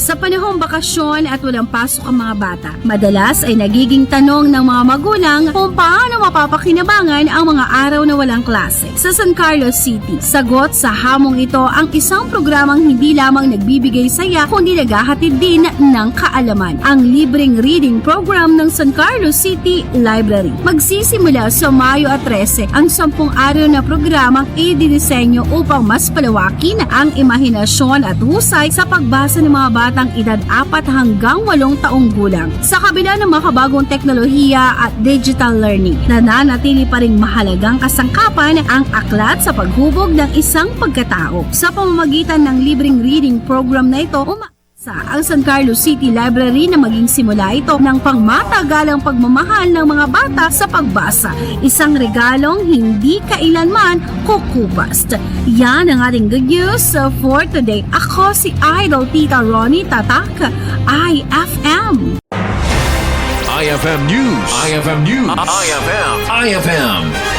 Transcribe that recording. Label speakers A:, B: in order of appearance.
A: Sa panahong bakasyon at walang pasok ang mga bata, madalas ay nagiging tanong ng mga magulang kung paano mapapakinabangan ang mga araw na walang klase. Sa San Carlos City, sagot sa hamong ito ang isang programang hindi lamang nagbibigay saya kundi naghahatid din ng kaalaman. Ang libreng reading program ng San Carlos City Library. Magsisimula sa Mayo at 13 ang 10 araw na programang idinisenyo upang mas palawakin ang imahinasyon at husay sa pagbasa ng mga batang edad 4 hanggang 8 taong gulang. Sa kabila ng makabagong teknolohiya at digital learning, nananatili pa rin mahalagang kasangkapan ang aklat sa paghubog ng isang pagkatao. Sa pamamagitan ng libreng reading program na ito, uma sa ang San Carlos City Library na maging simula ito ng pangmatagalang pagmamahal ng mga bata sa pagbasa. Isang regalong hindi kailanman kukupast. Yan ang ating good news for today. Ako si Idol Tita Ronnie Tatak, IFM.
B: IFM News. IFM News. IFM. IFM.